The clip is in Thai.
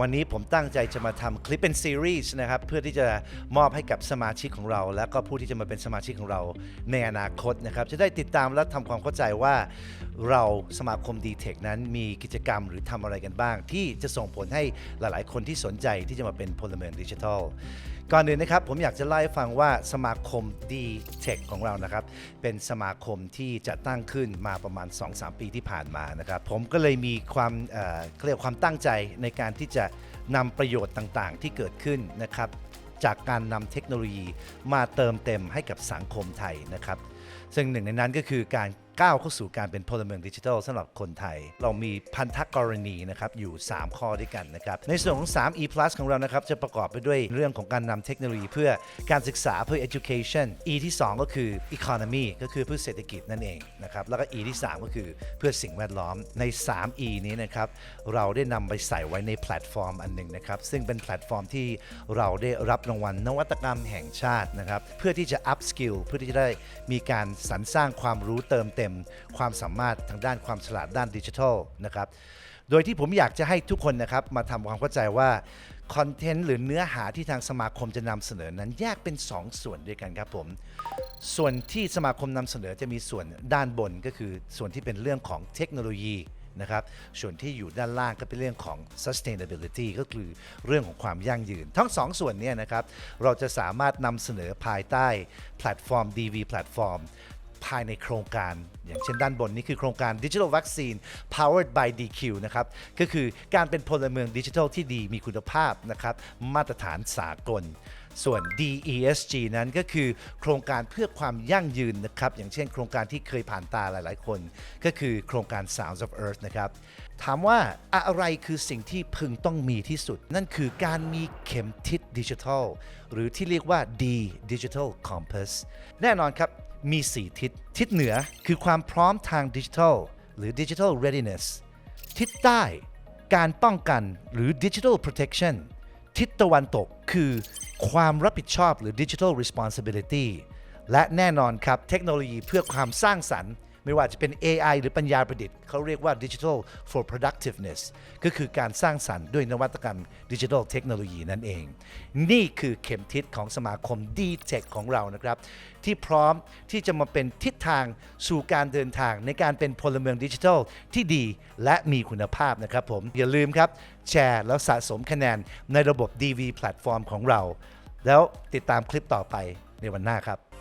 วันนี้ผมตั้งใจจะมาทำคลิปเป็นซีรีส์นะครับเพื่อที่จะมอบให้กับสมาชิกของเรา และก็ผู้ที่จะมาเป็นสมาชิกของเราในอนาคตนะครับจะได้ติดตามและทำความเข้าใจว่าเราสมาคม d t e c h นั้นมีกิจกรรมหรือทำอะไรกันบ้าง ที่จะส่งผลให้หลายๆ คนที่สนใจที่จะมาเป็นพลเมืองดิจิทัล ก่อนอื่นนะครับผมอยากจะเล่าให้ฟังว่าสมาคม d t e c h ของเรานะครับ เป็นสมาคมที่จะตั้งขึ้นมาประมาณ 2-3 ปีที่ผ่านมานะครับ ผมก็เลยมีความเอ่อเรียกว่าความตั้งใจในการที่จะนำประโยชน์ต่างๆ ที่เกิดขึ้นนะครับ จากการนำเทคโนโลยีมาเติมเต็มให้กับสังคมไทยนะครับ ซึ่งหนึ่งในนั้นก็คือการก้าวเข้าสู่การเป็นพลเมืองดิจิทัลสำหรับคนไทย เรามีพันธกรณีนะครับอยู่ 3 ข้อด้วยกันนะครับ ในส่วนของ 3 e plus ของเรานะครับ จะประกอบไปด้วยเรื่องของการนำเทคโนโลยีเพื่อการศึกษาเพื่อ education e ที่ 2 ก็คือ economy ก็คือเพื่อเศรษฐกิจนั่นเองนะครับ แล้วก็ e ที่ 3 ก็คือเพื่อสิ่งแวดล้อมใน 3 e นี้นะครับ เราได้นำไปใส่ไว้ในแพลตฟอร์มอันหนึ่งนะครับ ซึ่งเป็นแพลตฟอร์มที่เราได้รับรางวัลนวัตกรรมแห่งชาตินะครับเพื่อที่จะ up skill เพื่อที่จะได้มีการสรรสร้างความรู้เติมเต็ม ความสามารถทางด้านความฉลาดด้านดิจิทัลนะครับโดยที่ผมอยากจะให้ทุกคนนะครับมาทำความเข้าใจว่าคอนเทนต์หรือเนื้อหาที่ทางสมาคมจะนำเสนอนั้นแยกเป็น2ส่วนด้วยกันครับผม ส่วนที่สมาคมนำเสนอจะมีส่วนด้านบนก็คือส่วนที่เป็นเรื่องของเทคโนโลยีนะครับ ส่วนที่อยู่ด้านล่างก็เป็นเรื่องของ sustainability ก็คือเรื่องของความยั่งยืน ทั้งสองส่วนเนี้นะครับ เราจะสามารถนำเสนอภายใต้แพลตฟอร์ม DV แพลตฟอร์ม ภายในโครงการ อย่างเช่นด้านบนนี้คือโครงการ Digital Vaccine Powered by DQ นะครับก็คือการเป็นพลเมืองดิจิทัลที่ดีมีคุณภาพนะครับมาตรฐานสากลส่วน DESG นั้นก็คือโครงการเพื่อความยั่งยืนนะครับ อย่างเช่นโครงการที่เคยผ่านตาหลาย ๆ คน ก็คือโครงการ Sounds of Earth นะครับ ถามว่าอะไรคือสิ่งที่พึงต้องมีที่สุด นั่นคือการมีเข็มทิศดิจิทัล หรือที่เรียกว่า D Digital Compass แน่นอนครับ มี 4 ทิศ ทิศเหนือคือความพร้อมทางดิจิทัล หรือ Digital Readiness ทิศใต้ การป้องกันหรือ Digital Protection ทิศตะวันตกคือความรับผิดชอบหรือ Digital Responsibility และแน่นอนครับเทคโนโลยีเพื่อความสร้างสรรค์ ไม่ว่าจะเป็น AI หรือปัญญาประดิษฐ์เขาเรียกว่า Digital for Productiveness ก็คือการสร้างสรรค์ด้วยนวัตกรรมดิจิทัลเทคโนโลยีนั่นเอง นี่คือเข็มทิศของสมาคม d t e c h ของเรานะครับ ที่พร้อมที่จะมาเป็นทิศทางสู่การเดินทางในการเป็นพลเมืองดิจิทัลที่ดีและมีคุณภาพนะครับผม อย่าลืมครับ แชร์แล้วสะสมคะแนนในระบบ DV แพลตฟอร์มของเรา แล้วติดตามคลิปต่อไปในวันหน้าครับ